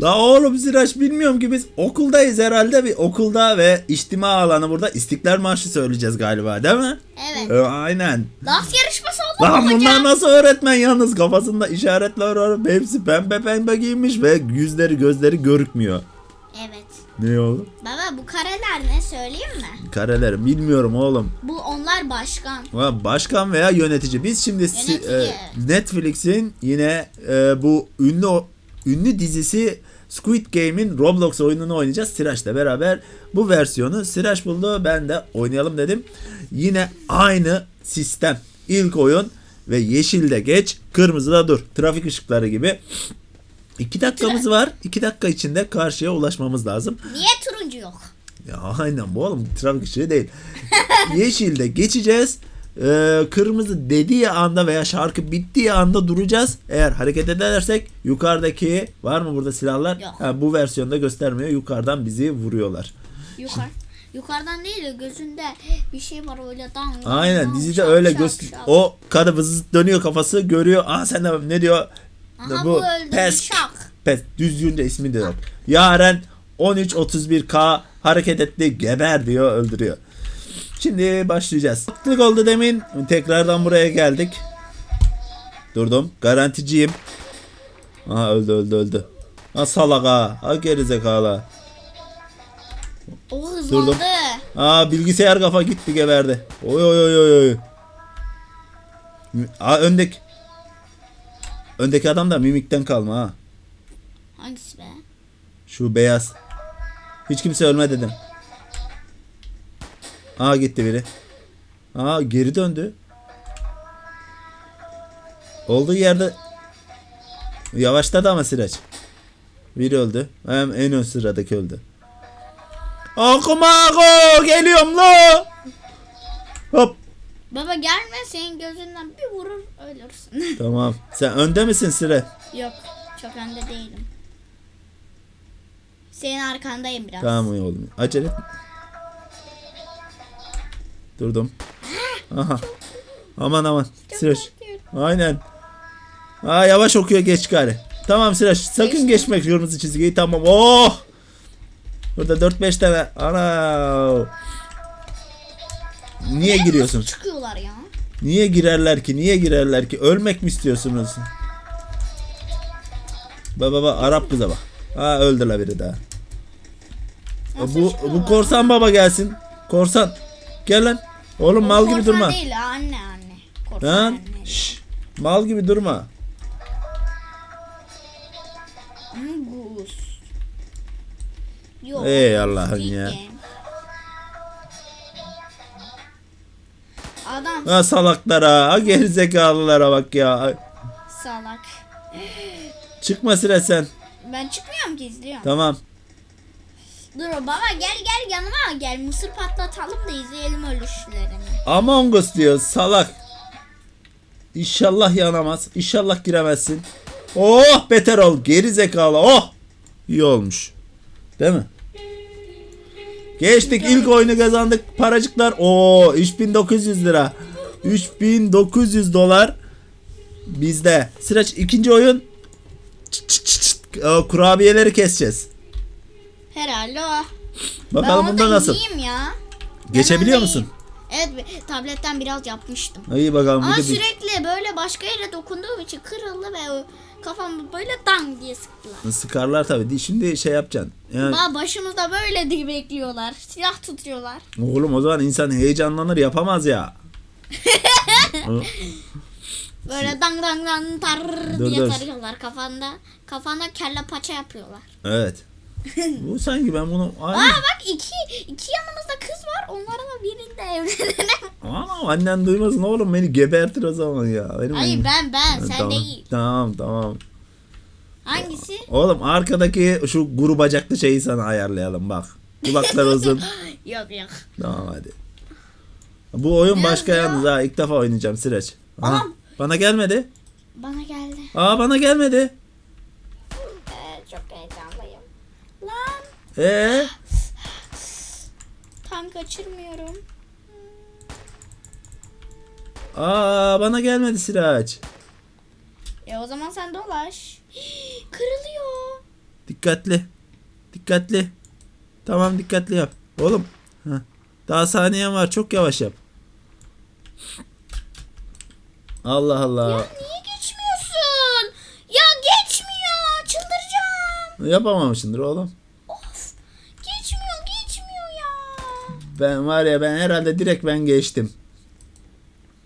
La oğlum Siraç bilmiyorum ki biz okuldayız herhalde bir okulda ve içtima alanı burada İstiklal Marşı söyleyeceğiz galiba değil mi? Evet. E, aynen. Dans yarışması oldu Lan mu bunlar hocam? nasıl öğretmen yalnız kafasında işaretler var hepsi pembe pembe giymiş ve yüzleri gözleri görükmüyor. Evet. Ne oğlum? Baba bu kareler ne söyleyeyim mi? Kareleri bilmiyorum oğlum. Bu onlar başkan. Ha, Başkan veya yönetici. Biz şimdi si- Yönetici, e. Netflix'in yine e, bu ünlü ünlü dizisi Squid Game'in Roblox oyununu oynayacağız. Siraç'la beraber bu versiyonu Siraç buldu. Ben de oynayalım dedim. Yine aynı sistem. İlk oyun ve yeşilde geç, kırmızıda dur. Trafik ışıkları gibi. İki dakikamız var. İki dakika içinde karşıya ulaşmamız lazım. Niye turuncu yok? Ya aynen bu oğlum trafik ışığı değil. Yeşilde geçeceğiz. Ee, kırmızı dediği anda veya şarkı bittiği anda duracağız. Eğer hareket edersek yukarıdaki var mı burada silahlar? Yok. Ha, bu versiyonda göstermiyor. Yukarıdan bizi vuruyorlar. Yukarı. Yukarıdan değil de gözünde bir şey var öyle dan. Aynen dan, dizide şak, öyle göster. şak. O vızız dönüyor kafası görüyor. Aa sen de ne diyor? Aha bu, öldü. Pesk. Şak. Pes düzgünce ismi de yok. Yaren 13.31K hareket etti geber diyor öldürüyor. Şimdi başlayacağız. Tık oldu demin. Tekrardan buraya geldik. Durdum. Garanticiyim. Aha öldü öldü öldü. Ha salak ha. Ha gerizekalı. O hızlandı. Durdum. Aa bilgisayar kafa gitti geberdi. Oy oy oy oy oy. Aa öndeki. Öndeki adam da mimikten kalma ha. Hangisi be? Şu beyaz. Hiç kimse ölme dedim. Aa gitti biri. Aa geri döndü. Olduğu yerde yavaşladı ama Sıraç. Biri öldü. Hem en ön sıradaki öldü. Akumago geliyorum lo. Hop Baba gelme senin gözünden bir vurur ölürsün. tamam. Sen önde misin Sıra? Yok çok önde değilim. Senin arkandayım biraz. Tamam iyi oğlum. Acele et. Durdum. Aha. Aman aman. Korkuyorum. Aynen. Aa yavaş okuyor geç gari. Tamam Sıraç. Sakın Geçtim. geçme kırmızı çizgiyi. Tamam. Oh. Burada 4-5 tane. Ana. Niye giriyorsun? Çıkıyorlar ya. Niye girerler ki? Niye girerler ki? Ölmek mi istiyorsunuz? Baba baba Arap kıza bak. Ha öldü la biri daha. Nasıl Bu, bu korsan baba gelsin. Korsan. Gel lan. Oğlum O mal gibi durma. değil anne anne. Korsan anne. Şşş. Mal gibi durma. Angus. Yok. Ey Allah'ım değil ya. Adam Ha salaklara, ha gerizekalılara bak ya. salak. Çıkma sıra sen. Ben çıkmıyorum ki izliyorum. Tamam. Dur baba gel gel yanıma gel mısır patlatalım da izleyelim ölüşlerini. Among Us diyor salak. İnşallah yanamaz. İnşallah giremezsin. Oh beter ol. Geri zekalı. Oh. İyi olmuş. Değil mi? Geçtik ilk oyunu kazandık. Paracıklar. Oo 3900 lira. 3900 dolar bizde. Sıraç ikinci oyun. Çıt çıt çıt Kurabiyeleri keseceğiz. Herhalde o. Bakalım ben bunda nasıl? iyiyim ya. Geçebiliyor musun? iyiyim. Evet tabletten biraz yapmıştım. İyi bakalım. Ama de bir- sürekli böyle başka yere dokunduğum için kırıldı ve kafamı böyle dang diye sıktılar. Sıkarlar tabii. Şimdi şey yapacaksın. Yani, Ba başımızda böyle bekliyorlar. Silah tutuyorlar. oğlum o zaman insan heyecanlanır yapamaz ya. Böyle dang dang dang tar Dur, diye dur. tarıyorlar kafanda. Kafanda kelle paça yapıyorlar. Evet. Bu sanki ben bunu Aa aynı. bak iki, iki yanımızda kız var. Onlarla birinde evlenelim. Aa, annen duymasın oğlum beni gebertir o zaman ya. Benim Hayır ben ben sen tamam, değil. Tamam tamam. Hangisi? Oğlum arkadaki şu guru bacaklı şeyi sana ayarlayalım bak. Kulaklar uzun. Yok yok. tamam hadi. Bu oyun Biraz başka ya. yalnız ha. İlk defa oynayacağım Sıraç. Aha. Bana gelmedi. Bana geldi. Aa bana gelmedi. Ee, çok heyecanlıyım. Lan Ee? tam kaçırmıyorum. Aa bana gelmedi Sıraç. E o zaman sen dolaş. Kırılıyor. Dikkat Dikkatli. Dikkatli. Tamam dikkatli yap. Oğlum. Heh. Daha saniyen var. Çok yavaş yap. Allah Allah. Ya niye geçmiyorsun? Ya geçmiyor. Çıldıracağım. Yapamamışsındır oğlum. Of. Geçmiyor geçmiyor ya. Ben var ya ben herhalde direkt ben geçtim.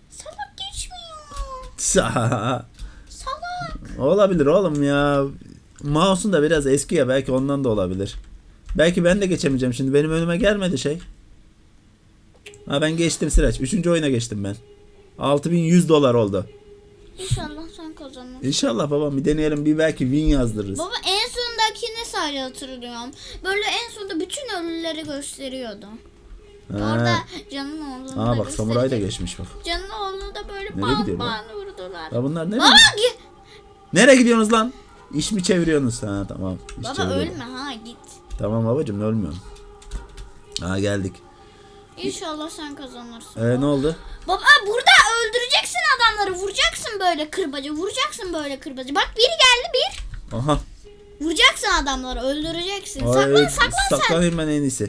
Salak geçmiyor. Sa- Salak. olabilir oğlum ya. Mouse'un da biraz eski ya belki ondan da olabilir. Belki ben de geçemeyeceğim şimdi. Benim önüme gelmedi şey. Ha ben geçtim Sıraç. Üçüncü oyuna geçtim ben. 6100 dolar oldu. İnşallah sen kazanırsın. İnşallah babam bir deneyelim bir belki win yazdırırız. Baba en sondakini sadece hatırlıyorum. Böyle en sonunda bütün ölüleri gösteriyordu. Orada canın oğlunu Aa da bak samuray da gösterecek. geçmiş bak. Canın oğlunu da böyle Nereye bam gidiyor lan? bam vurdular. Ya bunlar ne? Baba, gi- Nereye gidiyorsunuz lan? İş mi çeviriyorsunuz? Ha tamam. İş baba çeviriyorum. ölme ha git. Tamam babacım ölmüyorum. Ha geldik. İnşallah sen kazanırsın. Ee, ne oldu? Baba burada öldüreceksin adamları. Vuracaksın böyle kırbacı. Vuracaksın böyle kırbacı. Bak biri geldi bir. Aha. Vuracaksın adamları. Öldüreceksin. Ay, saklan saklan sen. saklanayım ben en iyisi.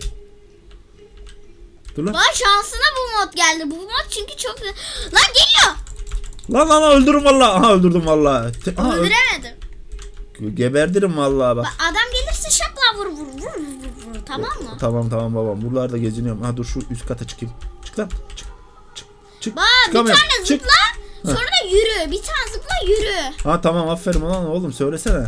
Dur lan. Bak şansına bu mod geldi. Bu mod çünkü çok... Lan geliyor. Lan lan lan, öldürürüm valla. Aha öldürdüm valla. Aha, öl- Öldüremedim. Geberdirim valla bak. Bak adam gelirse şapla vur vur vur vur vur. Tamam mı? Tamam tamam babam. Buralarda geziniyorum. Ha dur şu üst kata çıkayım. Çık lan. Çık. Çık. Çık. Bak bir tane Çık. zıpla. Sonra da yürü. Bir tane zıpla yürü. Ha tamam aferin ulan oğlum söylesene.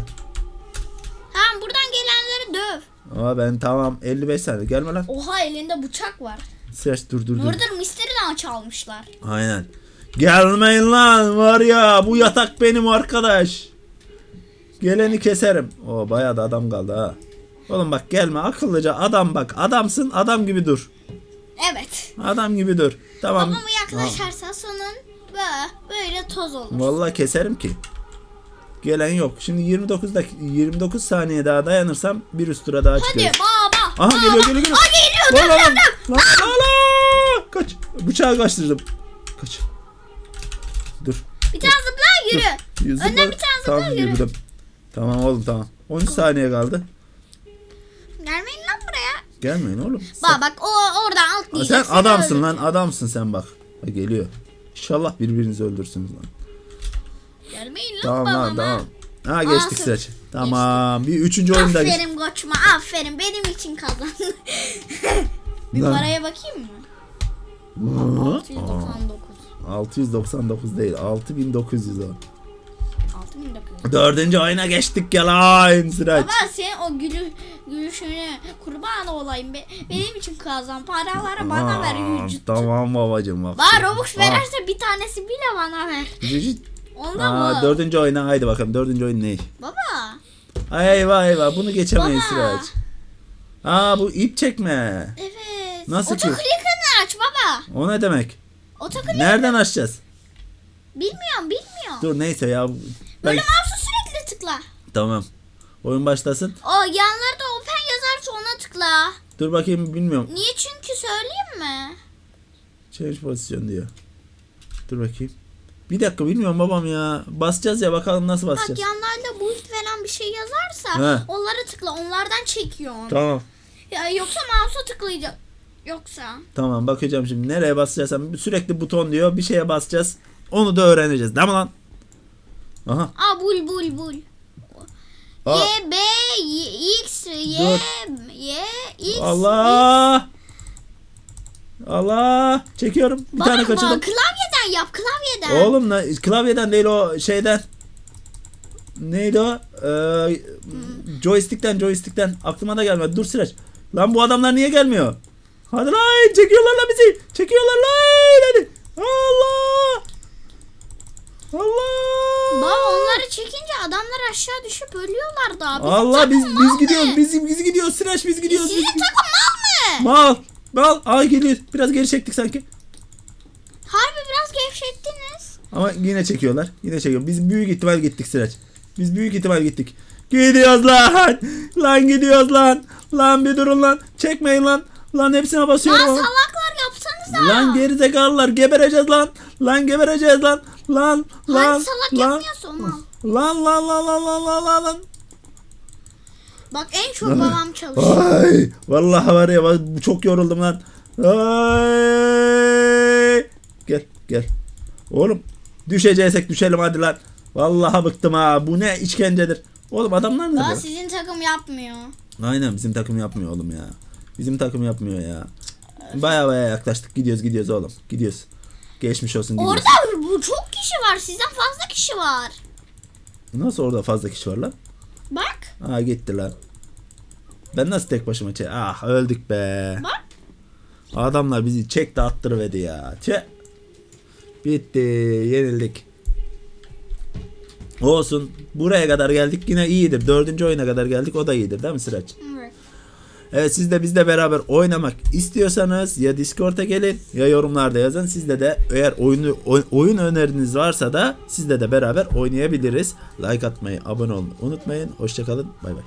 Aa ben tamam 55 saniye gelme lan. Oha elinde bıçak var. Sıraç dur dur dur. Murder Mystery'den çalmışlar. Aynen. Gelmeyin lan var ya bu yatak benim arkadaş. Geleni keserim. O bayağı da adam kaldı ha. Oğlum bak gelme akıllıca adam bak adamsın adam gibi dur. Evet. Adam gibi dur. Tamam. Babamı yaklaşarsa sonun böyle, böyle toz olur. Vallahi keserim ki. Gelen yok. Şimdi 29 dak 29 saniye daha dayanırsam bir üst tura daha Hadi çıkıyoruz. baba. Aha baba. geliyor geliyor geliyor. Aa geliyor. Lan Dur lan dur lan. dur. Lan. Kaç. Bıçağı kaçtırdım. Kaç. Dur. Bir tane zıpla yürü. Yüzüm Önden var. bir tane zıpla Tamam yürü. yürüdüm. Tamam oğlum tamam. 13 saniye kaldı. Gelmeyin lan buraya. Gelmeyin oğlum. Bak bak o oradan atlayacaksın. sen adamsın lan adamsın sen bak. Ha, geliyor. İnşallah birbirinizi öldürsünüz lan. Gelmeyin lan Tamam babama. lan tamam. Ha geçtik Aa, sıraç. Tamam. Bir üçüncü oyunda geç. Aferin koçma aferin benim için kazandın. bir Lan. paraya bakayım mı? Hı? 699. Aa, 699 değil 6900 o. 6900. Dördüncü oyuna geçtik ya lan sıraç. Baba senin o gülü, gülüşüne kurban olayım. Be, benim için kazan. Paraları bana ver. Aa, Vücut. Tamam babacım bak. Bana Robux Aa, verirse bir tanesi bile bana ver. vücut. Onda Aa, mı? dördüncü oyuna haydi bakalım dördüncü oyun ne? Baba. Ay eyvah eyvah bunu geçemeyiz Baba. sıraç. Aa bu ip çekme. Evet. Nasıl ki? Otoklikini aç baba. O ne demek? Otoklik. Nereden açacağız? Bilmiyorum bilmiyorum. Dur neyse ya. Ben... Böyle mouse'u sürekli tıkla. Tamam. Oyun başlasın. O yanlarda open yazarsa ona tıkla. Dur bakayım bilmiyorum. Niye çünkü söyleyeyim mi? Change pozisyon diyor. Dur bakayım. Bir dakika bilmiyorum babam ya. Basacağız ya bakalım nasıl Bak basacağız. yanlarda build falan bir şey yazarsa He. onları tıkla. Onlardan çekiyorsun. Tamam. Ya yoksa mouse'a tıklayacak. Yoksa. Tamam bakacağım şimdi nereye basacağız. Sürekli buton diyor. Bir şeye basacağız. Onu da öğreneceğiz. Değil mi lan? Aha. Aa bul bul bul. Aa. Y B Y X Y Dur. Y X Allah. Allah. Çekiyorum. Bir Bana tane bak, kaçırdım. Klavyeden yap klavyeden. Oğlum ne- klavyeden değil o şeyden. Neydi o? Ee, joystick'ten joystick'ten. Aklıma da gelmedi. Dur Sıraç. Lan bu adamlar niye gelmiyor? Hadi lan çekiyorlar lan bizi. Çekiyorlar lan hadi. Allah. Allah. Baba onları çekince adamlar aşağı düşüp ölüyorlar da. Bizim Allah biz biz gidiyoruz. Biz biz gidiyoruz Sıraç biz gidiyoruz. Sizin biz takım mal mı? Mal. Mal. Ay geliyor. Biraz geri çektik sanki. Gevşettiniz. Ama yine çekiyorlar. Yine çekiyor. Biz büyük ihtimal gittik Sıraç. Biz büyük ihtimal gittik. Gidiyoruz lan. Lan gidiyoruz lan. Lan bir durun lan. Çekmeyin lan. Lan hepsine basıyorum. Lan salaklar yapsanıza. Lan gerizekalılar gebereceğiz lan. Lan gebereceğiz lan. Lan lan Hadi salak lan. yapmıyorsa onu al. Lan lan lan lan lan lan lan lan. Bak en çok babam çalışıyor. Ay vallahi var ya çok yoruldum lan. Ay. Gel gel. Oğlum düşeceksek düşelim hadi lan. Vallahi bıktım ha. Bu ne işkencedir. Oğlum adamlar ne? Daha böyle? sizin takım yapmıyor. Aynen bizim takım yapmıyor oğlum ya. Bizim takım yapmıyor ya. Baya baya yaklaştık. Gidiyoruz gidiyoruz oğlum. Gidiyoruz. Geçmiş olsun gidiyoruz. Orada bu çok kişi var. Sizden fazla kişi var. Nasıl orada fazla kişi var lan? Bak. Aa gitti lan. Ben nasıl tek başıma çek? Ah öldük be. Bak. Adamlar bizi çekti attırıverdi ya. Çe. Bitti. Yenildik. Olsun. Buraya kadar geldik yine iyidir. Dördüncü oyuna kadar geldik o da iyidir değil mi Sıraç? Evet. Evet siz de bizle beraber oynamak istiyorsanız ya Discord'a gelin ya yorumlarda yazın. Sizde de eğer oyunu oy- oyun öneriniz varsa da sizle de beraber oynayabiliriz. Like atmayı, abone olmayı unutmayın. Hoşçakalın. Bay bay.